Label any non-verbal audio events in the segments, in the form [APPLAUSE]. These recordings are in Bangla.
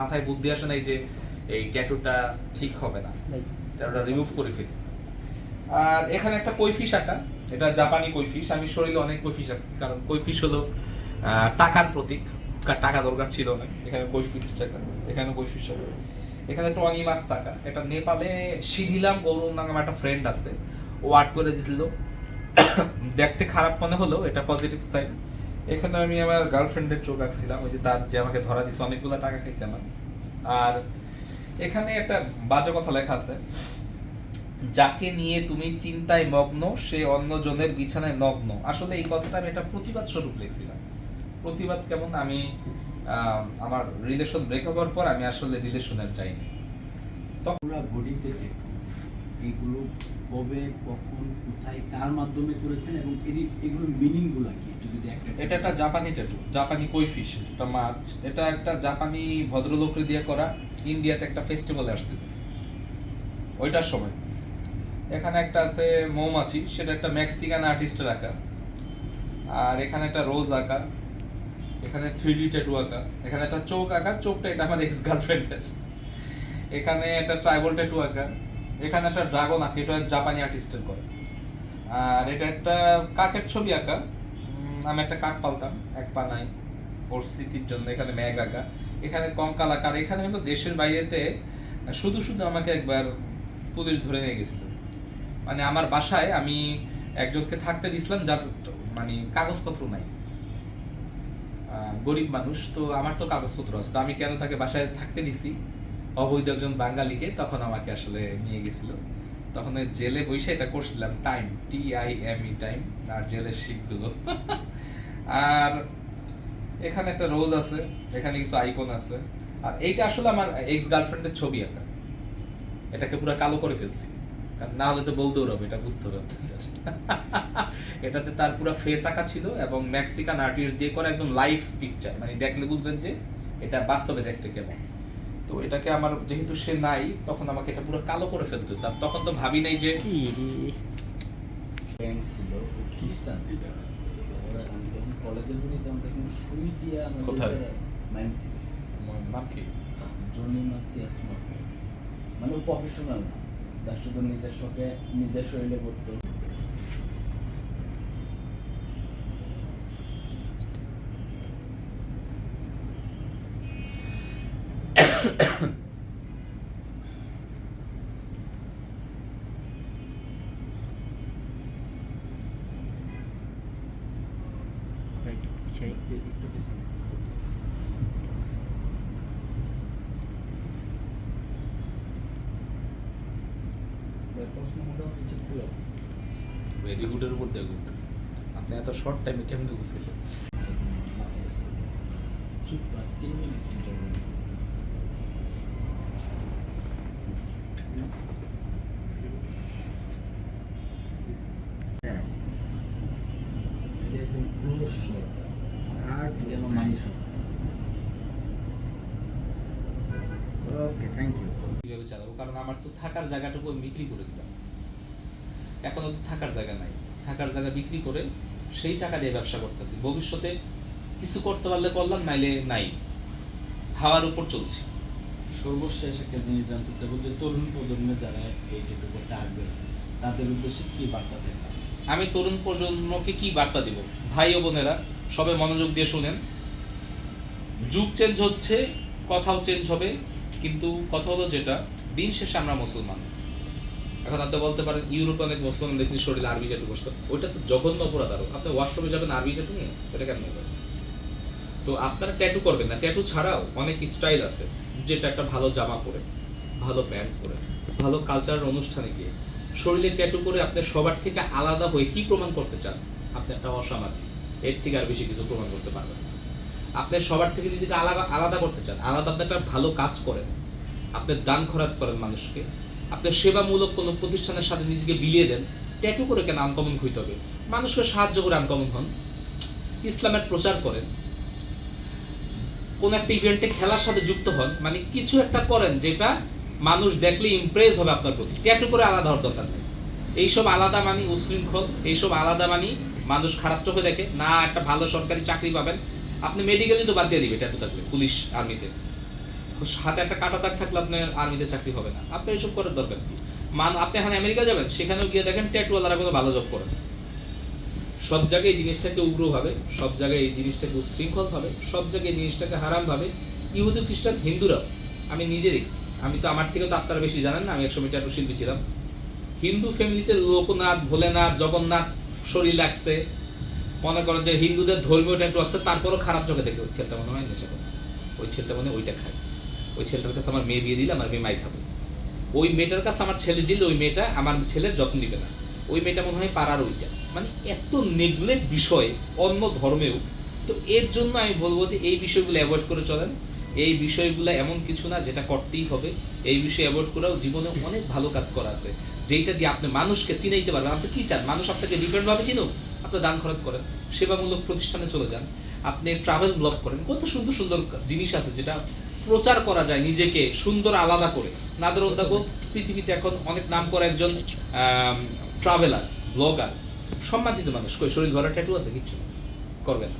মাথায় বুদ্ধি আসে নাই যে এই ট্যাটুটা ঠিক হবে না। ট্যাটুটা রিমুভ করে ফেলি। আর এখানে একটা কৈফিস আঁকা। এটা জাপানি কৈফিস। আমি শরীরে অনেক কৈফিস আঁকছি। কারণ কৈফিস হলো টাকার প্রতীক। টাকা দরকার ছিল না। এখানে কৈফিস আঁকা। এখানে কৈফিস আঁকা। এখানে একটা অনিমাক্স আঁকা। এটা নেপালে সিধিলাম গৌরব নামে একটা ফ্রেন্ড আছে। ও আর্ট করে দিছিল। [COUGHS] দেখতে খারাপ মনে হলো এটা পজিটিভ সাইড এখানে আমি আমার গার্লফ্রেন্ডের চোখ আঁকছিলাম, ওই যে তার যে আমাকে ধরা দিছে, অনেকগুলো টাকা খাইছে আমার আর এখানে একটা বাজে কথা লেখা আছে, যাকে নিয়ে তুমি চিন্তায় মগ্ন, সে অন্যজনের বিছানায় নগ্ন। আসলে এই কথাটা আমি একটা প্রতিবাদ স্বরূপ লিখছিলাম। প্রতিবাদ কেমন? আমি আমার রিলেশন ব্রেকআপ হওয়ার পর আমি আসলে রিলেশনের চাইনি বডিতে ট্যাটু এগুলো কবে, কখন, কোথায়, কার মাধ্যমে করেছেন এবং এগুলোর মিনিংগুলো কি? এটা একটা জাপানি ট্যাটু, জাপানি কৈফিশ এটা মাছ। এটা একটা জাপানি ভদ্রলোকরে দিয়ে করা, ইন্ডিয়াতে একটা ফেস্টিভ্যাল আসছে। ওইটার সময়। এখানে একটা আছে মৌমাছি, সেটা একটা মেক্সিকান আর্টিস্টের আঁকা। আর এখানে একটা রোজ আঁকা। এখানে থ্রি ডি ট্যাটু আঁকা। এখানে একটা চোখ আঁকা, চোখটা এটা আমার এক্স গার্লফ্রেন্ডের এখানে একটা ট্রাইবল ট্যাটু আঁকা। এখানে একটা ড্রাগন আঁকা এটা জাপানি আর্টিস্টের করে। আর এটা একটা কাকের ছবি আঁকা। আমি একটা কাক পালতাম, এক পা নাই ওর জন্য, এখানে ম্যাগ আঁকা এখানে কঙ্কাল আঁকা এখানে হলো দেশের বাইরেতে শুধু শুধু আমাকে একবার পুলিশ ধরে নিয়ে গেছিল। মানে আমার বাসায় আমি একজনকে থাকতে দিছিলাম যার মানে কাগজপত্র নাই। গরিব মানুষ, তো আমার তো কাগজপত্র আছে, তো আমি কেন তাকে বাসায় থাকতে দিছি? অবৈধ একজন বাঙালিকে তখন আমাকে আসলে নিয়ে গেছিল। তখন জেলে বসে এটা করছিলাম time T I M E time আর জেলের শিপগুলো। [LAUGHS] আর এখানে একটা রোজ আছে এখানে কিছু আইকন আছে। আর এইটা আসলে আমার এক্স গার্লফ্রেন্ডের ছবি একটা। এটাকে পুরো কালো করে ফেলছি। না হলে তো বলতে হবে এটা বুঝতে হবে [LAUGHS] এটাতে তার পুরো ফেস আঁকা ছিল এবং মেক্সিকান আর্টিস্ট দিয়ে করা একদম লাইভ পিকচার মানে দেখলে বুঝবেন যে এটা বাস্তবে দেখতে কেমন। তো এটাকে আমার যেহেতু সে নাই তখন আমাকে এটা পুরো কালো করে ফেলতে। আর তখন তো ভাবি নাই যে ছিল খ্রিস্টান কলেজের গুলি তখন দেখুন সুই দিয়ে আমাদের কোথায়? আমার নাম কি? জনি মাথিয়াস মানে প্রফেশনাল তার শুধু নিজের শখে নিজের শরীরে করতো একটু পিছনে প্রশ্ন মোটামুটি ঠিক ছিল ভেরি গুডের উপর গুড আপনি এত শর্ট টাইমে কেমনে বুঝছিলেন thank you. চালাবো কারণ আমার তো থাকার জায়গাটুকু বিক্রি করে দিলাম। এখনও তো থাকার জায়গা নাই। থাকার জায়গা বিক্রি করে সেই টাকা দিয়ে ব্যবসা করতেছি। ভবিষ্যতে কিছু করতে পারলে করলাম নাইলে নাই। হাওয়ার উপর চলছি। সর্বশেষ একটা জিনিস জানতে চাবো যে তরুণ প্রজন্মে যারা এই করতে আসবে তাদের উদ্দেশ্যে কি বার্তা দেন? আমি তরুণ প্রজন্মকে কি বার্তা দিব? ভাই ও বোনেরা সবে মনোযোগ দিয়ে শুনেন। যুগ চেঞ্জ হচ্ছে কথাও চেঞ্জ হবে কিন্তু কথা হলো যেটা দিন শেষে আমরা মুসলমান। এখন আপনি বলতে পারেন, ইউরোপে অনেক মুসলমান দেখছি শরীরে আরবি ট্যাটু করছে। ওইটা তো জঘন্য অপরাধ আরও। আপনি ওয়াশরুমে যাবেন আরবি ট্যাটু নিয়ে এটা কেন হবে? তো আপনারা ট্যাটু করবেন না। ট্যাটু ছাড়াও অনেক স্টাইল আছে, যেটা একটা ভালো জামা পরে, ভালো প্যান্ট পরে, ভালো কালচারাল অনুষ্ঠানে গিয়ে। শরীরে ট্যাটু করে আপনি সবার থেকে আলাদা হয়ে কি প্রমাণ করতে চান? আপনি একটা অসামাজিক। এর থেকে আর বেশি কিছু প্রমাণ করতে পারবেন আপনি সবার থেকে নিজেকে আলাদা আলাদা করতে চান। আলাদা আপনি একটা ভালো কাজ করেন। আপনি দান খরাত করেন মানুষকে। আপনি সেবামূলক কোনো প্রতিষ্ঠানের সাথে নিজেকে বিলিয়ে দেন, ট্যাটু করে কেন আনকমন হইতে হবে? মানুষকে সাহায্য করে আনকমন হন। ইসলামের প্রচার করেন। কোন একটা ইভেন্টে খেলার সাথে যুক্ত হন মানে কিছু একটা করেন যেটা মানুষ দেখলে ইমপ্রেস হবে আপনার প্রতি। ট্যাটু করে আলাদা হওয়ার দরকার নেই। এইসব আলাদা মানি, উশৃঙ্খল, এইসব আলাদা মানি মানুষ খারাপ চোখে দেখে, না, একটা ভালো সরকারি চাকরি পাবেন। আপনি মেডিকেলে তো বাদ দিয়ে দিবে ট্যাটু থাকলে, পুলিশ আর্মিতে হাতে একটা কাটা দাগ থাকলে আপনার আর্মিতে চাকরি হবে না। আপনার এইসব করার দরকার কি? মান আপনি এখন আমেরিকা যাবেন, সেখানেও গিয়ে দেখেন ট্যাটুওয়ালারা কোনো ভালো জব করে। সব জায়গায় এই জিনিসটাকে উগ্র ভাবে, সব জায়গায় এই জিনিসটাকে উশৃঙ্খল ভাবে, সব জায়গায় এই জিনিসটাকে হারাম ভাবে। ইহুদি, খ্রিস্টান, হিন্দুরাও, আমি নিজে দেখছি। আমি তো আমার থেকে তো আপনারা বেশি জানেন না, আমি একসময় ট্যাটু শিল্পী ছিলাম। হিন্দু ফ্যামিলিতে লোকনাথ, ভোলেনাথ, জগন্নাথ শরীর লাগছে। মনে করেন যে হিন্দুদের ধর্মীয় ট্যাটু আছে, তারপরও খারাপ চোখে দেখে ওই ছেলেটা মনে হয় নেশা করে। ওই ছেলেটা মনে ওইটা খায়। ওই ছেলেটার কাছে আমার মেয়ে বিয়ে দিলে আমার মেয়ে মাই খাবে। ওই মেয়েটার কাছে আমার ছেলে দিলে ওই মেয়েটা আমার ছেলের যত্ন নিবে না। ওই মেয়েটা মনে হয় পাড়ার ওইটা। মানে এত নেগলেক্ট বিষয় অন্য ধর্মেও। তো এর জন্য আমি বলব যে এই বিষয়গুলো অ্যাভয়েড করে চলেন। এই বিষয়গুলো এমন কিছু না যেটা করতেই হবে। এই বিষয় অ্যাভয়েড করেও জীবনে অনেক ভালো কাজ করা আছে। যেইটা দিয়ে আপনি মানুষকে চিনাইতে পারবেন। আপনি কি চান? মানুষ আপনাকে ডিফারেন্ট ভাবে চিনুক? আপনি দান খরচ করেন, সেবামূলক প্রতিষ্ঠানে চলে যান। আপনি ট্রাভেল ব্লগ করেন। কত সুন্দর সুন্দর জিনিস আছে যেটা প্রচার করা যায় নিজেকে সুন্দর আলাদা করে। নাদের উদ্যোগ পৃথিবীতে এখন অনেক নাম করা একজন ট্রাভেলার ব্লগার সম্মানিত মানুষ। কই, শরীর ভরা ট্যাটু আছে? কিচ্ছু করবে না।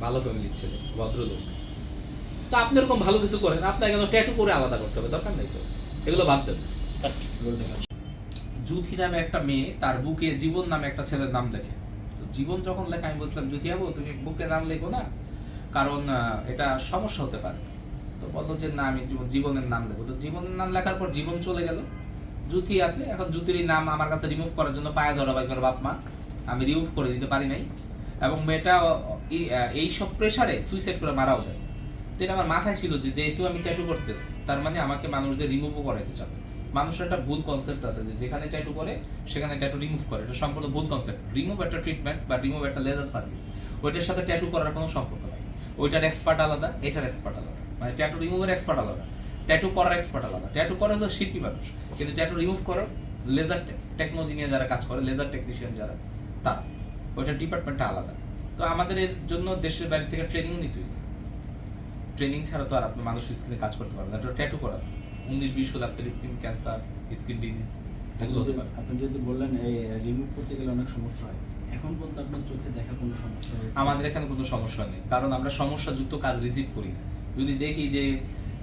ভালো ফ্যামিলির ছেলে, ভদ্রলোক। তা আপনি এরকম ভালো কিছু করেন, আপনাকে কেন ট্যাটু করে আলাদা করতে হবে। দরকার নেই তো। এগুলো দেন। এগুলো জুথি নামে একটা মেয়ে, তার বুকে জীবন নামে একটা ছেলের নাম লেখে তো জীবন যখন লেখা, আমি বলছিলাম, জুথি আবু তুমি বুকে নাম লেখো না। কারণ এটা সমস্যা হতে পারে। বলল যে, না, আমি জীবনের নাম লেখো তো জীবনের নাম লেখার পর জীবন চলে গেল। জুথি আছে। এখন জুতির নাম আমার কাছে রিমুভ করার জন্য পায়ে ধরা বাই করে বাপ মা। আমি রিমুভ করে দিতে পারি নাই। এবং মেয়েটা এই- সব প্রেসারে সুইসাইড করে মারাও যায়। তো এটা আমার মাথায় ছিল যে, যেহেতু আমি ট্যাটু করতেছি, তার মানে আমাকে মানুষদের রিমুভও করাইতে চাবে। মানুষের একটা ভুল কনসেপ্ট আছে যে, যেখানে ট্যাটু করে, সেখানে ট্যাটু রিমুভ করে। এটা সম্পূর্ণ ভুল কনসেপ্ট রিমুভ একটা ট্রিটমেন্ট বা রিমুভ একটা লেজার সার্ভিস ওইটার সাথে ট্যাটু করার কোনো সম্পর্ক নাই। ওইটার এক্সপার্ট আলাদা, এটার এক্সপার্ট আলাদা। মানে ট্যাটু রিমুভের এক্সপার্ট আলাদা। ট্যাটু করার এক্সপার্ট আলাদা। ট্যাটু করে হলো শিল্পী মানুষ। কিন্তু ট্যাটু রিমুভ করার লেজার টেকনোলজি নিয়ে যারা কাজ করে লেজার টেকনিশিয়ান যারা তারা ওইটা ডিপার্টমেন্টটা আলাদা। তো আমাদের এর জন্য দেশের বাইরে থেকে ট্রেনিং নিতে হয়েছে ট্রেনিং ছাড়া তো আর আপনি মানুষ স্কিনে কাজ করতে পারবেন না। এটা ট্যাটু করা। উনিশ বিশ আপনার স্কিন ক্যান্সার স্কিন ডিজিজ আপনি যদি বললেন এই রিমুভ করতে গেলে অনেক সমস্যা হয়। এখন পর্যন্ত আপনার চোখে দেখা কোনো সমস্যা আমাদের এখানে কোনো সমস্যা নেই। কারণ আমরা সমস্যাযুক্ত কাজ রিসিভ করি না। যদি দেখি যে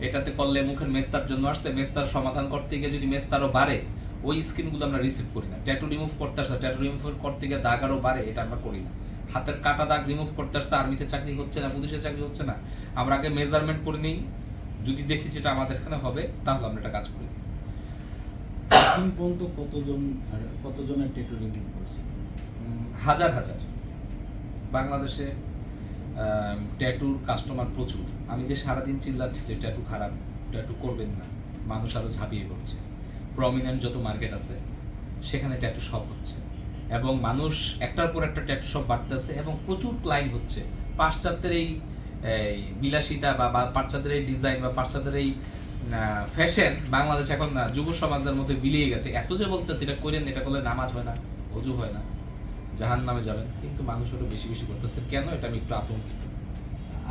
এটাতে করলে মুখের মেস্তার জন্য আসছে মেস্তার সমাধান করতে গিয়ে যদি মেস্তারও বাড়ে ওই স্কিনগুলো আমরা রিসিভ করি না। ট্যাটু রিমুভ করতে আসছে ট্যাটু রিমুভ করতে গিয়ে দাগ আরও বাড়ে এটা আমরা করি না। হাতের কাটা দাগ রিমুভ করতে আসছে আর্মিতে চাকরি হচ্ছে না পুলিশে চাকরি হচ্ছে না। আমরা আগে মেজারমেন্ট করে নিই যদি দেখি যেটা আমাদের এখানে হবে তাহলে আমরা এটা কাজ করি। এখন পর্যন্ত কতজন কতজনের টেটু রিমুভ করছে? হাজার হাজার। বাংলাদেশে ট্যাটুর কাস্টমার প্রচুর। আমি যে সারাদিন চিল্লাচ্ছি যে ট্যাটু খারাপ ট্যাটু করবেন না। মানুষ আরও ঝাঁপিয়ে পড়ছে। প্রমিনেন্ট যত মার্কেট আছে, সেখানে ট্যাটু শপ হচ্ছে। এবং মানুষ একটার পর একটা ট্যাটু শপ বাড়তেছে এবং প্রচুর ক্লাইন্ট হচ্ছে। পাশ্চাত্যের এই বিলাসিতা বা বা পাশ্চাত্যের এই ডিজাইন বা পাশ্চাত্যের এই ফ্যাশন বাংলাদেশ এখন না যুব সমাজের মধ্যে বিলিয়ে গেছে। এত যে বলতেছে, এটা করেন, এটা করলে নামাজ হয় না, অজু হয় না জাহান নামে যাবেন। কিন্তু মানুষ ওটা বেশি বেশি করতেছে। কেন? এটা আমি একটু আতঙ্কিত।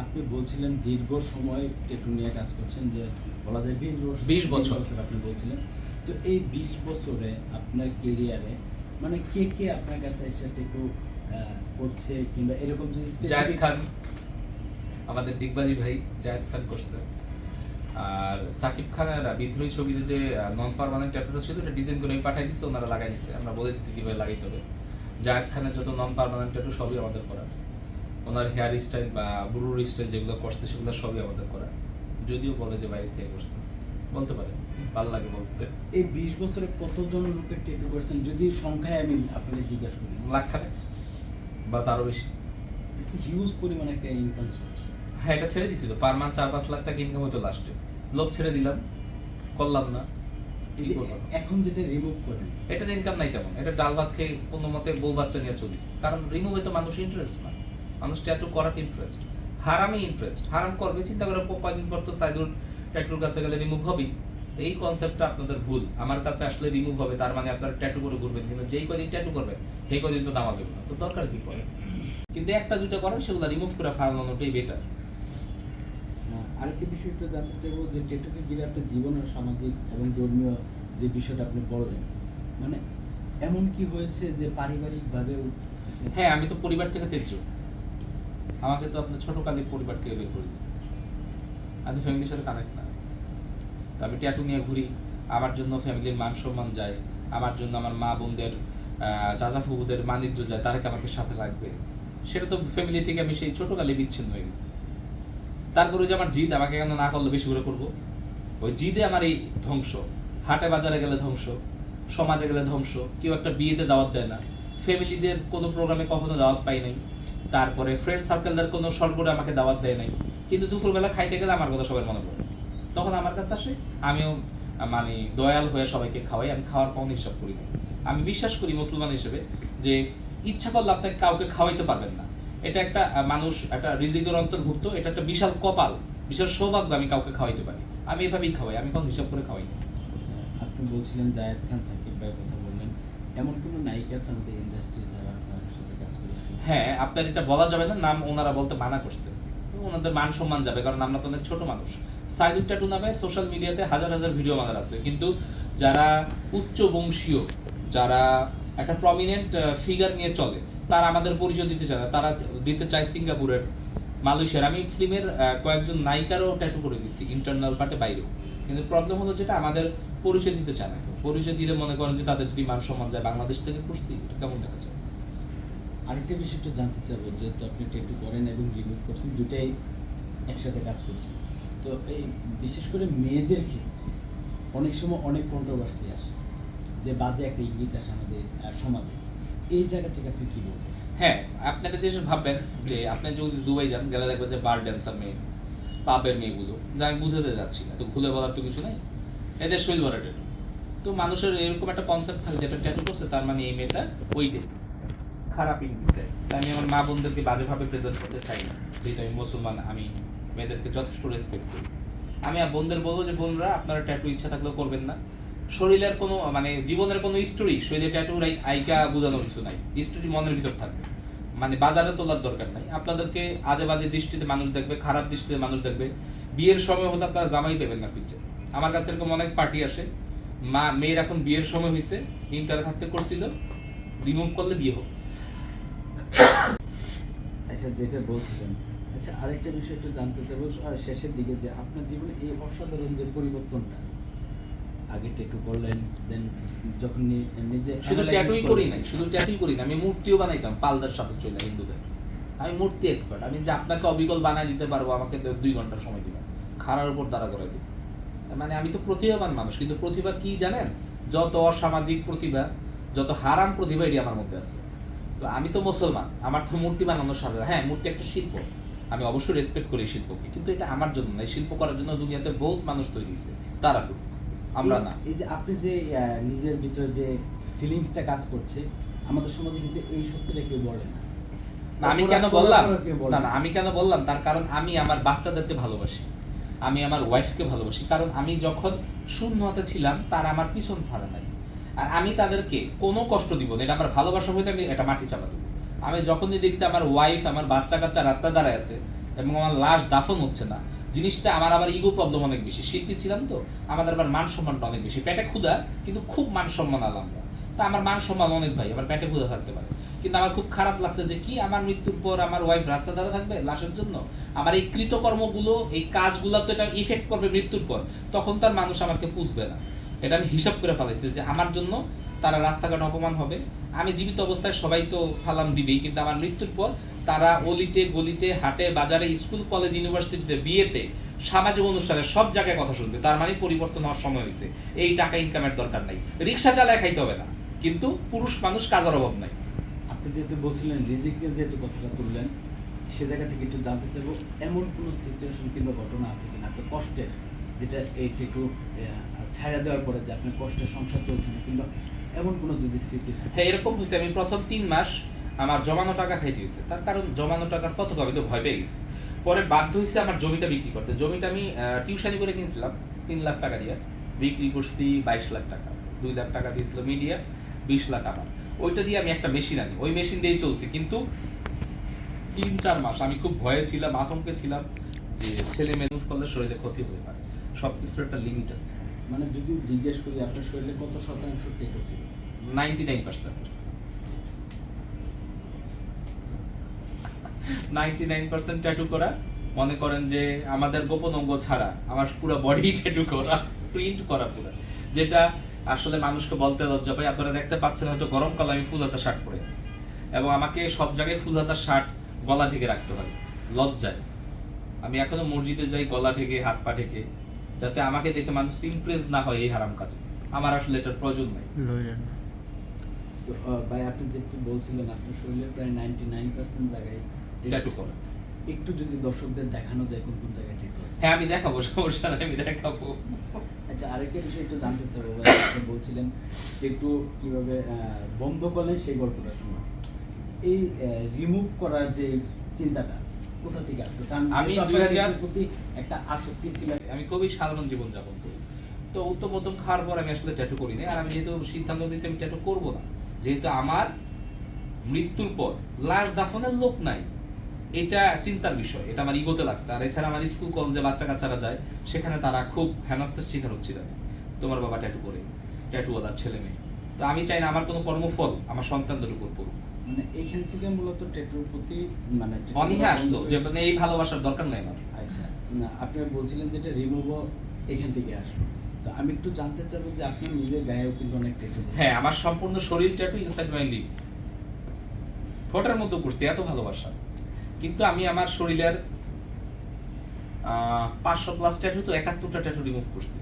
আপনি বলছিলেন দীর্ঘ সময় টেটু নিয়ে কাজ করছেন যে বলা যায় বিশ বছর 20 বছর। আপনি বলছিলেন। তো এই বিশ বছরে আপনার কেরিয়ারে মানে কে কে আপনার কাছে এসে টেটু করছে কিংবা এরকম যদি জায়েদ খান আমাদের ডিগবাজি ভাই জায়েদ খান করছে। আর সাকিব খানের বিদ্রোহী ছবিতে যে নন পারমানেন্ট ট্যাটুটা ছিল এটা ডিজাইন করে পাঠিয়ে দিচ্ছে ওনারা লাগাই দিচ্ছে আমরা বলে দিচ্ছি কীভাবে লাগাইতে হবে। জায়েদ খানের যত নন পারমানেন্ট ট্যাটু সবই আমাদের করা। ওনার হেয়ার স্টাইল বা বুরুর স্টাইল যেগুলো করছে সেগুলো সবই আমাদের করা। যদিও বলে যে বাইরে থেকে করছে। বলতে পারে ভালো লাগে বলতে। এই বিশ বছরে কতজন লোকের টেটু করছেন? যদি সংখ্যায় আমি আপনাকে জিজ্ঞাসা করি। লাখ খানেক বা তারও বেশি। হিউজ পরিমাণ একটা ইনকাম সোর্স হ্যাঁ এটা ছেড়ে দিছিল পার মান্থ চার পাঁচ লাখ টাকা ইনকাম হতো লাস্টে লোক ছেড়ে দিলাম করলাম না। এখন যেটা রিমুভ করেন। এটার ইনকাম নাই তেমন। এটা ডাল ভাত খেয়ে কোনো মতে বউ বাচ্চা নিয়ে চলি। কারণ রিমুভে তো মানুষ ইন্টারেস্ট না। মানুষ ট্যাটু করাতে ইন্টারেস্ট হারামে ইন্টারেস্ট হারাম করবে চিন্তা করে কয়দিন পর তো সাইদুল ট্যাটুর কাছে গেলে রিমুভ হবেই তো এই কনসেপ্টটা আপনাদের ভুল। আমার কাছে আসলে রিমুভ হবে তার মানে আপনার ট্যাটু করে ঘুরবেন। কিন্তু যেই কদিন ট্যাটু করবেন সেই কদিন তো নামাজ না। তো দরকার কি পড়ে? কিন্তু একটা দুটো করেন সেগুলো রিমুভ করে ফালানোটাই বেটার আরেকটি বিষয় একটু জানতে চাইব যে টেটুকে ঘিরে আপনার জীবনের সামাজিক এবং ধর্মীয় যে বিষয়টা আপনি বললেন মানে এমন কি হয়েছে যে পারিবারিক ভাবেও হ্যাঁ আমি তো পরিবার থেকে তেজ্য আমাকে তো আপনার ছোট কালের পরিবার থেকে বের করে দিচ্ছে আমি ফ্যামিলির সাথে কানেক্ট না। তো আমি ট্যাটু নিয়ে ঘুরি, আমার জন্য ফ্যামিলির মান সম্মান যায়, আমার জন্য আমার মা বোনদের চাচা ফুবুদের মানিজ্য যায় তারা কি আমাকে সাথে রাখবে। সেটা তো ফ্যামিলি থেকে আমি সেই ছোটকালে বিচ্ছিন্ন হয়ে গেছি। তারপরে যে আমার জিদ আমাকে কেন না করলে বেশি করে করব? ওই জিদে আমার এই ধ্বংস। হাটে বাজারে গেলে ধ্বংস, সমাজে গেলে ধ্বংস, কেউ একটা বিয়েতে দাওয়াত দেয় না। ফ্যামিলিদের কোনো প্রোগ্রামে কখনো দাওয়াত পাই নাই। তারপরে ফ্রেন্ড সার্কেলদের কোনো সরকারে আমাকে দাওয়াত দেয় নাই। কিন্তু দুপুরবেলা খাইতে গেলে আমার কথা সবার মনে পড়ে। তখন আমার কাছে আসে, আমিও মানে দয়াল হয়ে সবাইকে খাওয়াই, আমি খাওয়ার কোনো হিসাব করি না আমি বিশ্বাস করি মুসলমান হিসেবে যে ইচ্ছা করলে আপনাকে কাউকে খাওয়াইতে পারবেন না। এটা একটা মানুষ, একটা রিজিকের অন্তর্ভুক্ত, এটা একটা বিশাল কপাল, বিশাল সৌভাগ্য আমি কাউকে খাওয়াইতে পারি। আমি এভাবেই খাওয়াই, আমি কোনো হিসাব করে খাওয়াই। আপনি বলছিলেন জায়েদ খান সাকিব ভাইয়ের কথা বললেন। এমন কোনো নায়িকা আছে ইন্ডাস্ট্রি যারা আপনার সাথে কাজ করেছে হ্যাঁ আপনার এটা বলা যাবে না, নাম ওনারা বলতে মানা করছে। ওনাদের মান সম্মান যাবে, কারণ আমরা তো অনেক ছোট মানুষ। সাইদুর ট্যাটু নামে সোশ্যাল মিডিয়াতে হাজার হাজার ভিডিও আমাদের আছে। কিন্তু যারা উচ্চ বংশীয় যারা একটা প্রমিনেন্ট ফিগার নিয়ে চলে, তারা আমাদের পরিচয় দিতে চায় না। তারা দিতে চায় সিঙ্গাপুরের, মালয়েশিয়ার। আমি ফিল্মের কয়েকজন নায়িকারও ট্যাটু করে দিচ্ছি ইন্টারনাল পার্টে বাইরেও। কিন্তু প্রবলেম হলো যেটা, আমাদের পরিচয় দিতে চায় না। পরিচয় দিলে মনে করেন যে তাদের যদি মান সম্মান যায়, বাংলাদেশ থেকে করছি কেমন দেখা যায়? আরেকটা বিষয় একটু জানতে চাবো, যেহেতু আপনি ট্যাটু করেন এবং রিমুভ করছেন, দুটাই একসাথে কাজ করছেন তো এই বিশেষ করে মেয়েদের ক্ষেত্রে অনেক সময় অনেক কন্ট্রোভার্সি আসে, যে বাজে একটা ইঙ্গিত আসে আমাদের সমাজে। এই জায়গা থেকে আপনি কি বলবেন? হ্যাঁ আপনারা যে ভাববেন, যে আপনি যদি দুবাই যান, গেলে দেখবেন যে বার ড্যান্সার মেয়ে, পাপের মেয়েগুলো, যা আমি বুঝাতে যাচ্ছি না তো ভুলে বলার তো কিছু নাই। এদের শৈল ভরা তো মানুষের এরকম একটা কনসেপ্ট থাকে, যেটা ট্যাটু করছে, তার মানে এই মেয়েটা ওই ডে খারাপ ইঙ্গিত আমি আমার মা বোনদেরকে বাজেভাবে প্রেজেন্ট করতে চাই না। যেহেতু আমি মুসলমান, আমি মেয়েদেরকে যথেষ্ট রেসপেক্ট করি। আমি আর বোনদের বলব যে, বোনরা, আপনারা ট্যাটু ইচ্ছা থাকলেও করবেন না। শরীরের কোনো মানে জীবনের কোনো স্টোরি শরীরে ট্যাটু রাই আইকা বোঝানোর কিছু নাই। স্টোরি মনের ভিতর থাকবে। মানে বাজারে তোলার দরকার নাই। আপনাদেরকে আজে বাজে দৃষ্টিতে মানুষ দেখবে, খারাপ দৃষ্টিতে মানুষ দেখবে। বিয়ের সময় হলে আপনারা জামাই পাবেন না পিচ্ছে আমার কাছে এরকম অনেক পার্টি আসে। মা, মেয়ের এখন বিয়ের সময় হয়েছে ইন্টারে থাকতে করছিল। রিমুভ করলে বিয়ে হোক আচ্ছা যেটা বলছিলেন আচ্ছা আরেকটা বিষয় একটু জানতে চাইব আর শেষের দিকে যে আপনার জীবনে এই অসাধারণ যে পরিবর্তনটা করলেন দেন যখন নিজে শুধু ট্যাটুই করি নাই শুধু ট্যাটুই করি না আমি মূর্তিও বানাইতাম পালদার সাথে চলে হিন্দুদের। আমি মূর্তি এক্সপার্ট আমি যে আপনাকে অবিকল বানাই দিতে পারব আমাকে দুই ঘণ্টা সময় দিবেন। খাড়ার উপর দাঁড়া করে দিব। মানে আমি তো প্রতিভাবান মানুষ কিন্তু প্রতিভা কি জানেন? যত অসামাজিক প্রতিভা যত হারাম প্রতিভা এটি আমার মধ্যে আছে। তো আমি তো মুসলমান আমার তো মূর্তি বানানোর সাথে হ্যাঁ মূর্তি একটা শিল্প। আমি অবশ্যই রেসপেক্ট করি এই শিল্পকে কিন্তু এটা আমার জন্য না। এই শিল্প করার জন্য দুনিয়াতে বহুত মানুষ তৈরি হয়েছে তারা করুক আমরা না। এই যে আপনি যে নিজের ভিতরে যে ফিলিংসটা কাজ করছে আমাদের সমাজে কিন্তু এই সত্যটা কেউ বলে না। আমি কেন বললাম? না না আমি কেন বললাম? তার কারণ আমি আমার বাচ্চাদেরকে ভালোবাসি। আমি আমার ওয়াইফকে ভালোবাসি। কারণ আমি যখন শূন্য হাতে ছিলাম তারা আমার পিছন ছাড়া নাই। আর আমি তাদেরকে কোনো কষ্ট দিব না, এটা আমার ভালোবাসা হইতে আমি এটা মাটি চাপা দেবো। আমি যখনই দেখছি আমার ওয়াইফ আমার বাচ্চা কাচ্চা রাস্তায় দাঁড়ায় আছে এবং আমার লাশ দাফন হচ্ছে না, জিনিসটা আমার আবার ইগো প্রবলেম অনেক বেশি। শিল্পী ছিলাম তো, আমাদের আবার মান সম্মানটা অনেক বেশি। পেটে ক্ষুধা, কিন্তু খুব মান সম্মান আলাম। তা আমার মান সম্মান অনেক ভাই, আমার পেটে ক্ষুধা থাকতে পারে। কিন্তু আমার খুব খারাপ লাগছে যে কি আমার মৃত্যুর পর আমার ওয়াইফ রাস্তা দ্বারা থাকবে লাশের জন্য? আমার এই কৃতকর্মগুলো, এই কাজগুলো তো এটা ইফেক্ট করবে মৃত্যুর পর। তখন তার মানুষ আমাকে পুষবে না। এটা আমি হিসাব করে ফেলাইছি যে আমার জন্য তারা রাস্তাঘাট অপমান হবে। আমি জীবিত অবস্থায় সবাই তো সালাম দিবেই, কিন্তু আমার মৃত্যুর পর তারা অলিতে, গলিতে, হাটে, বাজারে, স্কুল, কলেজ, ইউনিভার্সিটিতে, বিয়েতে, সামাজিক অনুষ্ঠানে সব জায়গায় কথা শুনবে। তার মানে পরিবর্তন হওয়ার সময় হয়েছে। এই টাকা ইনকামের দরকার নাই। রিক্সা চালায় খাইতে হবে না, কিন্তু পুরুষ মানুষ কাজের অভাব নাই। আপনি যেহেতু বলছিলেন রিজিক যেহেতু কথাটা তুললেন, সে জায়গা থেকে একটু জানতে চাইব, এমন কোনো সিচুয়েশন কিংবা ঘটনা আছে কিনা? কষ্টের, যেটা একটু ছাড়া দেওয়ার পরে যে আপনার কষ্টের সংসার চলছে না, কিংবা এমন কোনো যদি স্মৃতি হ্যাঁ এরকম হয়েছে। আমি প্রথম তিন মাস আমার জমানো টাকা খাইতে হয়েছে। তার কারণ জমানো টাকার কত আমি তো ভয় পেয়ে গেছি। পরে বাধ্য হয়েছে আমার জমিটা বিক্রি করতে। জমিটা আমি টিউশনি করে কিনছিলাম। তিন লাখ টাকা দিয়ে। বিক্রি করছি বাইশ লাখ টাকা। দুই লাখ টাকা দিয়েছিল মিডিয়া, বিশ লাখ আমার। ওইটা দিয়ে আমি একটা মেশিন আনি। ওই মেশিন দিয়েই চলছি। কিন্তু তিন চার মাস আমি খুব ভয়ে ছিলাম, আতঙ্কে ছিলাম যে ছেলে মেনুষ করলে শরীরে ক্ষতি হতে পারে। সব কিছুর একটা লিমিট আছে। মানে যদি জিজ্ঞেস করি, আপনার শরীরে কত শতাংশ কেটে ছিল ninety nine percent. Ninety nine percent tattoo করা, মনে করেন যে আমাদের গোপন অঙ্গ ছাড়া, আমার পুরো বডি ট্যাটু করা প্রিন্ট করা পুরো। যেটা আসলে মানুষকে বলতে লজ্জা পাই আপনারা দেখতে পাচ্ছেন হয়তো গরমকাল আমি ফুল হাতা শার্ট পরে আছি। এবং আমাকে সব জায়গায় ফুল হাতা শার্ট গলা ঢেকে রাখতে হয়। লজ্জায়। আমি এখনও মসজিদে যাই, গলা ঢেকে, হাত পা ঢেকে। যাতে আমাকে দেখে মানুষ ইমপ্রেস না হয় এই হারাম কাজে। আমার আসলে এটার প্রয়োজন নাই। তো ভাই আপনি যেহেতু বলছিলেন আপনার শরীরের প্রায় নাইনটি নাইন পার্সেন্ট জায়গায় ট্যাটু করা। একটু যদি দর্শকদের দেখানো যায় কোন কোন জায়গায় ঠিক আছে। হ্যাঁ আমি দেখাবো সমস্যা নাই আমি দেখাবো। আচ্ছা আরেকটা বিষয় একটু জানতে চাবো আপনি বলছিলেন একটু কীভাবে আহ, বন্ধ করলেন সেই গল্পটা শোনা এই রিমুভ করার যে চিন্তাটা কোথা থেকে আসলো? আমি 2000 এটার প্রতি একটা আসক্তি ছিল। আমি খুবই সাধারণ জীবন যাপন করি। তো উত্তর প্রথম খাওয়ার পর আমি আসলে ট্যাটু করি না আর আমি যেহেতু সিদ্ধান্ত নিয়েছি আমি ট্যাটু করব না যেহেতু আমার মৃত্যুর পর লাশ দাফনের লোক নাই এটা চিন্তার বিষয় এটা আমার ইগোতে লাগছে। আর এছাড়া আমার স্কুল কলেজে বাচ্চা কাচ্চারা যায় সেখানে তারা খুব হেনাস্তের শিকার হচ্ছিল তোমার বাবা ট্যাটু করে ট্যাটুওয়ালার ছেলে মেয়ে। তো আমি চাই না আমার কোনো কর্মফল আমার সন্তানদের উপর পড়ুক। মানে এখান থেকে মূলত টেটুর প্রতি মানে অনীহা আসলো যে মানে এই ভালোবাসার দরকার নাই আমার। আচ্ছা না আপনি বলছিলেন যেটা রিমুভও এখান থেকে আসলো। তো আমি একটু জানতে চাবো যে আপনি নিজের গায়েও কিন্তু অনেক টেটু হ্যাঁ আমার সম্পূর্ণ শরীর ট্যাটু ইনসাইড মাই ফটোর মতো করছি এত ভালোবাসা। কিন্তু আমি আমার শরীরের পাঁচশো প্লাস ট্যাটু তো একাত্তরটা ট্যাটু রিমুভ করছি।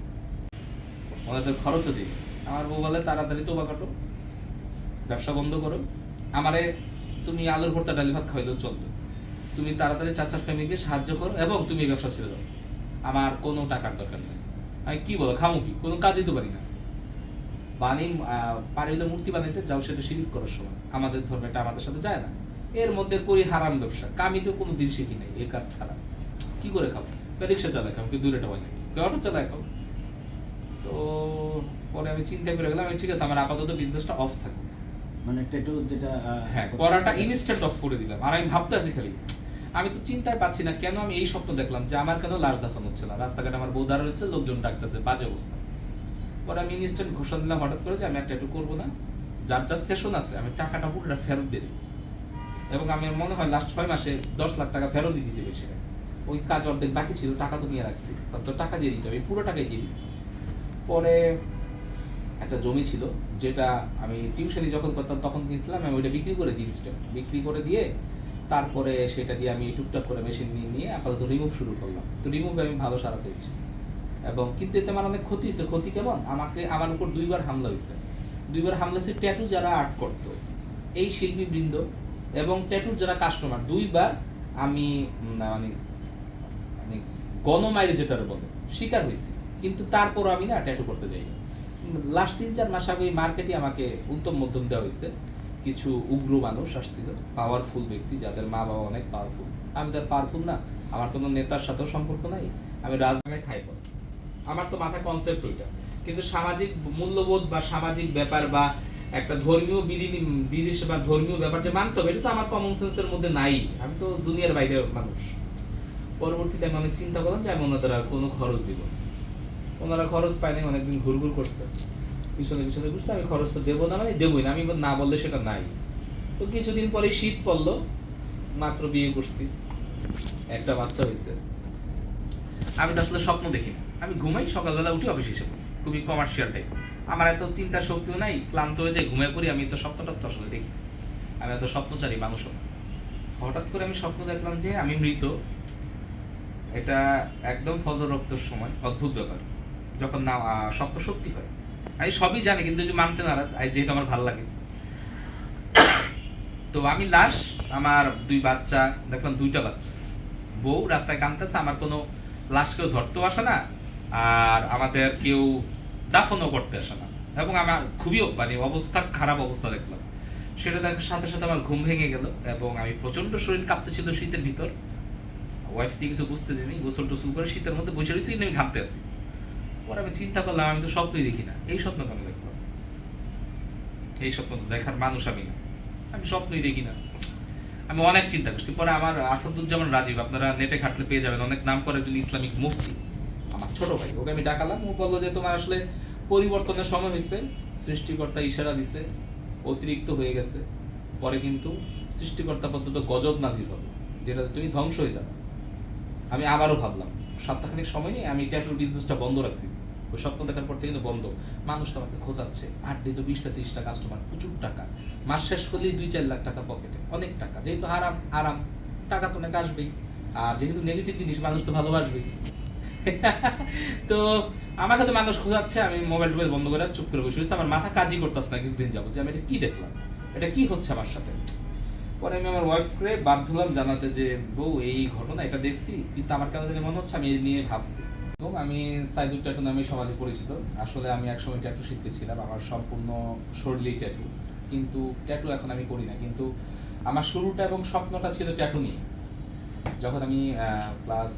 ওনাদের খরচও দিই আমার বউ বলে তাড়াতাড়ি তোবা কাটো ব্যবসা বন্ধ করো। আমারে তুমি আলুর ভর্তা ডালি ভাত খাইলেও চলবে। তুমি তাড়াতাড়ি চাচার ফ্যামিলিকে সাহায্য করো এবং তুমি ব্যবসা ছেড়ে দাও। আমার কোনো টাকার দরকার নেই। আমি কি বলো, খামু কি? কোনো কাজই তো পারি না। বানি পারি হলে মূর্তি বানাইতে যাও, সেটা শিরিক করার সময়। আমাদের ধর্মে এটা আমাদের সাথে যায় না। এর মধ্যে করি হারাম ব্যবসা। কামি তো কোনো দিন শিখি নাই এই কাজ ছাড়া। কি করে খাব? রিক্সা চালায় খাব, কেউ দূরে টাকা নাকি কেউ অটো চালায় খাব। তো পরে আমি চিন্তা করে গেলাম ঠিক আছে, আমার আপাতত বিজনেসটা অফ থাকবে মানে টেটু যেটা হ্যাঁ করাটা ইনস্ট্যান্ট অফ করে দিলাম। আর আমি ভাবতে আছি খালি আমি তো চিন্তায় পাচ্ছি না কেন আমি এই স্বপ্ন দেখলাম যে আমার কেন লাশ দাফন হচ্ছে না। রাস্তাঘাটে আমার বউ দাঁড়া রয়েছে লোকজন ডাকতেছে বাজে অবস্থা। পরে আমি ইনস্ট্যান্ট ঘোষণা দিলাম হঠাৎ করে যে আমি একটা একটু করব না। যার যার সেশন আছে আমি টাকাটা পুরোটা ফেরত দিয়ে দিই এবং আমি মনে হয় লাস্ট ছয় মাসে দশ লাখ টাকা ফেরত দিয়ে দিয়েছি বেশি ওই কাজ অর্ধেক বাকি ছিল টাকা তো নিয়ে রাখছি। তত টাকা দিয়ে দিতে হবে পুরো টাকাই দিয়ে দিচ্ছি পরে একটা জমি ছিল, যেটা আমি টিউশনি যখন করতাম তখন কিনছিলাম আমি ওইটা বিক্রি করে ইনস্ট্যান্ট বিক্রি করে দিয়ে তারপরে সেটা দিয়ে আমি টুকটাক করে মেশিন নিয়ে নিয়ে আপাতত রিমুভ শুরু করলাম। তো রিমুভে আমি ভালো সারা পেয়েছি। এবং কিন্তু এতে আমার অনেক ক্ষতি হয়েছে। ক্ষতি কেমন? আমাকে, আমার উপর দুইবার হামলা হয়েছে। দুইবার হামলা হয়েছে ট্যাটু যারা আর্ট করতো, এই শিল্পীবৃন্দ এবং ট্যাটুর যারা কাস্টমার দুইবার আমি মানে মানে গণমাইল যেটার বলে, শিকার হয়েছি। কিন্তু তারপর আমি না ট্যাটু করতে যাই লাস্ট তিন, চার মাস আগে মার্কেটে আমাকে উত্তম মধ্যম দেওয়া হয়েছে। কিছু উগ্র মানুষ আসছিল পাওয়ারফুল ব্যক্তি যাদের মা বাবা অনেক পাওয়ারফুল আমি তো আর পাওয়ারফুল না, আমার কোনো নেতার সাথেও সম্পর্ক নাই, আমি রাজধানী খাই পর আমার তো মাথায় কনসেপ্ট ওইটা। কিন্তু সামাজিক মূল্যবোধ বা সামাজিক ব্যাপার বা একটা ধর্মীয় বিধি, বিদেশ বা ধর্মীয় ব্যাপার যে মানতে হবে, এটা তো আমার কমন সেন্সের মধ্যে নাই। আমি তো দুনিয়ার বাইরের মানুষ। পরবর্তীতে আমি অনেক চিন্তা করলাম যে আমি ওনাদের আর কোনো খরচ দিব না। ওনারা খরচ পায়নি, অনেকদিন ঘুরঘুর করছে। পিছনে পিছনে ঘুরছে, আমি খরচ তো দেবো না মানে দেবই না, আমি না বললে সেটা নাই। তো কিছুদিন পরে শীত পড়ল, মাত্র বিয়ে করছি। একটা বাচ্চা হয়েছে। আমি তো আসলে স্বপ্ন দেখি না। আমি ঘুমাই, সকালবেলা উঠি অফিস হিসেবে খুবই কমার্শিয়াল টাইপ আমার এত চিন্তা শক্তিও নাই, ক্লান্ত হয়ে যায় ঘুমিয়ে পড়ি, আমি তো স্বপ্ন টপ্ন আসলে দেখি আমি এত স্বপ্নচারী মানুষও না। হঠাৎ করে আমি স্বপ্ন দেখলাম যে আমি মৃত। এটা একদম ফজর রক্তর সময়, অদ্ভুত ব্যাপার। যখন না স্বপ্ন সত্যি হয়। আমি সবই জানি, কিন্তু যে মানতে নারাজ আর যেহেতু আমার ভালো লাগে। তো আমি লাশ, আমার দুই বাচ্চা, দেখলাম দুইটা বাচ্চা। বউ রাস্তায় কামতেছে আমার কোনো লাশ কেউ ধরতেও আসে না, আর আমাদের কেউ দাফনও করতে আসে না। এবং আমার খুবই মানে অবস্থা, খারাপ অবস্থা দেখলাম। সেটা দেখার সাথে সাথে আমার ঘুম ভেঙে গেল, এবং আমি প্রচণ্ড শরীর কাঁপতেছিল শীতের ভিতর। ওয়াইফ দিয়ে কিছু বুঝতে দিইনি গোসল টোসল করে শীতের মধ্যে বসে রয়েছি, কিন্তু আমি ঘামতে আসি পরে আমি চিন্তা করলাম, আমি তো স্বপ্নই দেখি না। এই স্বপ্ন কেন দেখলাম এই স্বপ্ন তো দেখার মানুষ আমি না। আমি স্বপ্নই দেখি না। আমি অনেক চিন্তা করছি। পরে আমার আসাদুজ্জামান রাজীব, আপনারা নেটে ঘাটলে পেয়ে যাবেন। অনেক নাম করে একজন ইসলামিক মুফতি। আমার ছোট ভাই, ওকে আমি ডাকালাম। ও বলল যে, তোমার আসলে পরিবর্তনের সময় হয়েছে। সৃষ্টিকর্তা ইশারা দিছে। অতিরিক্ত হয়ে গেছে। পরে কিন্তু সৃষ্টিকর্তা পদ্ধত গজব নাজির হবে। যেটা তুমি ধ্বংস হয়ে যাবে। আমি আবারও ভাবলাম সপ্তাহখানিক সময় নিয়ে আমি ট্যাটুর বিজনেসটা বন্ধ রাখছি। ওই স্বপ্ন দেখার পর থেকে বন্ধ। মানুষ তো আমাকে খোঁজাচ্ছে। আট তো বিশটা, তিরিশটা কাস্টমার প্রচুর টাকা। মাস শেষ হলেই দুই, চার লাখ টাকা পকেটে অনেক টাকা। যেহেতু আরাম আরাম টাকা তো অনেক আসবেই। আর যেহেতু নেগেটিভ জিনিস, মানুষ তো ভালোবাসবেই। [LAUGHS] তো আমাকে তো মানুষ খোঁজাচ্ছে, আমি মোবাইল টোবাইল বন্ধ করে চুপ করে বসে। আমার মাথা কাজই করতেছে না, কিছুদিন যাব যে আমি এটা কি দেখলাম? এটা কি হচ্ছে আমার সাথে? পরে আমি আমার ওয়াইফকে বাধ্য হলাম জানাতে যে, বউ, এই ঘটনা, এটা দেখছি। কিন্তু আমার কেন জানি মনে হচ্ছে আমি এই নিয়ে ভাবছি। এবং আমি সাইদুর ট্যাটু নামে সমাজে পরিচিত। আসলে আমি একসময় ট্যাটু শিখতেছিলাম আমার সম্পূর্ণ শরীরই ট্যাটু। কিন্তু ট্যাটু এখন আমি করি না। কিন্তু আমার শুরুটা এবং স্বপ্নটা ছিল ট্যাটু নিয়ে। যখন আমি ক্লাস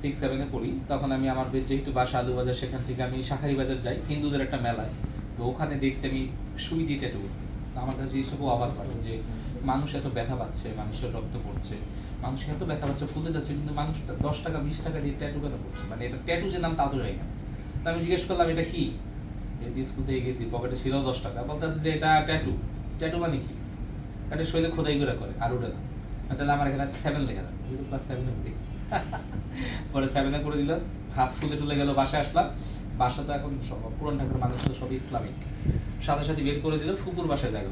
সিক্স সেভেনে পড়ি, তখন আমি আমার যেহেতু বাসা আলু বাজার সেখান থেকে আমি শাখারি বাজার যাই, হিন্দুদের একটা মেলায়। তো ওখানে দেখছি আমি সুই দিয়ে ট্যাটু করতেছি। আমার কাছে খুব অবাক লাগছে যে মানুষ এত ব্যথা পাচ্ছে, মানুষের রক্ত পড়ছে। মানুষ এত ব্যথা পাচ্ছে, ফুলে যাচ্ছে, কিন্তু মানুষ দশ টাকা, বিশ টাকা দিয়ে ট্যাটু কেন করছে? মানে এটা ট্যাটু যে নাম তা তো জানি না। আমি জিজ্ঞেস করলাম, এটা কি? স্কুল থেকে গেছি পকেটে ছিল দশ টাকা। বলতেছে যে, এটা ট্যাটু ট্যাটু মানে কি? এটা শরীরে খোদাই করে করে, আর ওটা না। তাহলে আমার এখানে সেভেন লেখা থাকে যেহেতু ক্লাস সেভেনে পড়ি। [LAUGHS] পরে সেভেনে করে দিল হাফ ফুলে টুলে গেল, বাসায় আসলাম। বাসা তো এখন সব, পুরান ঠাকুর মানুষ তো সবই ইসলামিক সাথে সাথে বের করে দিল ফুকুর বাসায় জায়গা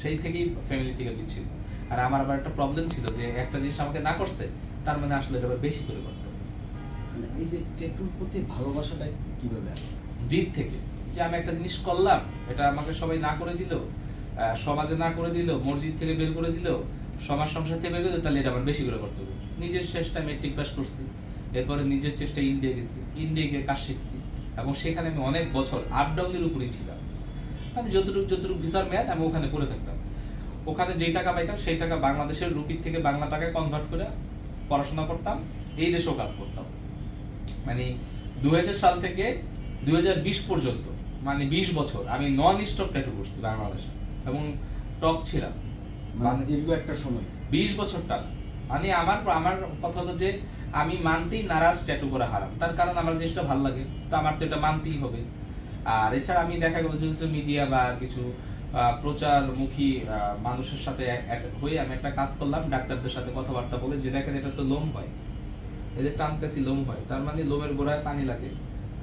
সেই থেকেই ফ্যামিলি থেকে বিচ্ছিন্ন। আর আমার আবার একটা প্রবলেম ছিল যে একটা জিনিস আমাকে না করছে তার মানে আসলে এটা বেশি করে করতে। মানে এই যে ট্যাটুর প্রতি ভালোবাসাটা কীভাবে আসে? জিদ থেকে। যে আমি একটা জিনিস করলাম এটা আমাকে সবাই না করে দিল সমাজে না করে দিল মসজিদ থেকে বের করে দিল সমাজ সংসার থেকে বের করে দিল তাহলে এটা আমার বেশি করে করতে হবে নিজের চেষ্টায় মেট্রিক পাস করছি এরপরে নিজের চেষ্টায় ইন্ডিয়া গেছি ইন্ডিয়া গিয়ে কাজ শিখছি এবং সেখানে আমি অনেক বছর আপ ডাউনের উপরেই ছিলাম। মানে যতটুকু যতটুকু ভিসার মেয়াদ আমি ওখানে করে থাকতাম। ওখানে যেই টাকা পাইতাম সেই টাকা বাংলাদেশের রুপির থেকে বাংলা টাকায় কনভার্ট করে পড়াশোনা করতাম এই দেশেও কাজ করতাম। মানে দু সাল থেকে দুই পর্যন্ত মানে বিশ বছর আমি নন স্টপ ট্যাটু করছি বাংলাদেশে এবং টপ ছিলাম। মানে দীর্ঘ একটা সময়। বিশ বছর টানা মানে আমার আমার কথা হলো যে আমি মানতেই নারাজ ট্যাটু করে হারাম। তার কারণ আমার জিনিসটা ভালো লাগে তো আমার তো এটা মানতেই হবে। আর এছাড়া আমি দেখা গেল যে মিডিয়া বা কিছু প্রচারমুখী মানুষের সাথে হয়ে আমি একটা কাজ করলাম, ডাক্তারদের সাথে কথাবার্তা বলে, যে দেখেন এটা তো লোম হয়। এদের টানতেছি লোম হয়, তার মানে লোমের গোড়ায় পানি লাগে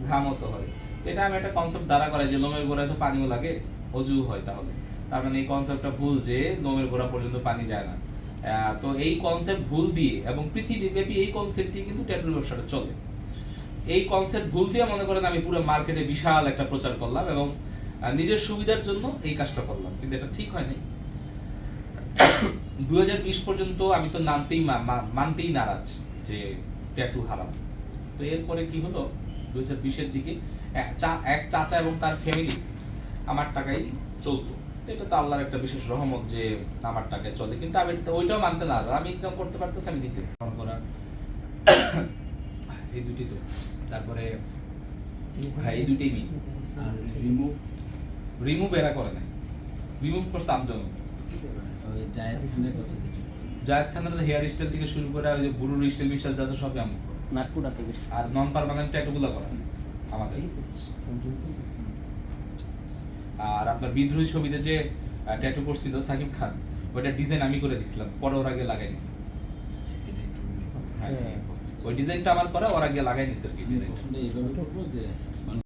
ঘামও তো হয় এটা আমি একটা কনসেপ্ট দ্বারা করাই যে লোমের গোড়ায় তো পানিও লাগে অজু হয় তাহলে। তার মানে এই কনসেপ্টটা ভুল যে লোমের গোড়া পর্যন্ত পানি যায় না। তো এই কনসেপ্ট ভুল দিয়ে, এবং পৃথিবীব্যাপী এই কনসেপ্টটি কিন্তু ট্যাটুর ব্যবসাটা চলে। এই কনসেপ্ট ভুল দিয়ে মনে করেন আমি পুরো মার্কেটে বিশাল একটা প্রচার করলাম, এবং নিজের সুবিধার জন্য এই কাজটা করলাম কিন্তু এটা ঠিক হয় নাই দু পর্যন্ত আমি তো নামতেই মানতেই নারাজ যে ট্যাটু হারাম। তো এরপরে কি হলো? দু হাজার বিশের দিকে এক চা- এক চাচা এবং তার ফ্যামিলি আমার টাকাই চলতো। তো এটা তো আল্লাহর একটা বিশেষ রহমত যে আমার টাকায় চলে কিন্তু আমি এটা- ওইটাও মানতে না আমি ইনকাম করতে পারতেছি আমি দিতেছি করা এই দুটি তো। তারপরে হ্যাঁ এই দুটেই মিল আর রিমুভ রিমুভ এরা করে নাই। রিমুভ করছে আব্দুল ওই জায়েদ খানের হেয়ার স্টাইল থেকে শুরু করে ওই যে বুড়ুর স্টাইল মিস্টাইল যা আছে সবই আমি করি। থেকে আর নন পারমানেন্ট ট্যাটুগুলো করা। আমাদের। আর আপনার বিদ্রোহী ছবিতে যে ট্যাটু করছিল সাকিব খান ওইটা ডিজাইন আমি করে দিছিলাম পরে ওর আগে লাগাই দিছি। করতে। হ্যাঁ। ওই ডিজাইনটা আমার পরে ওর আগে লাগাই নিছে আর কি। ডিজাইন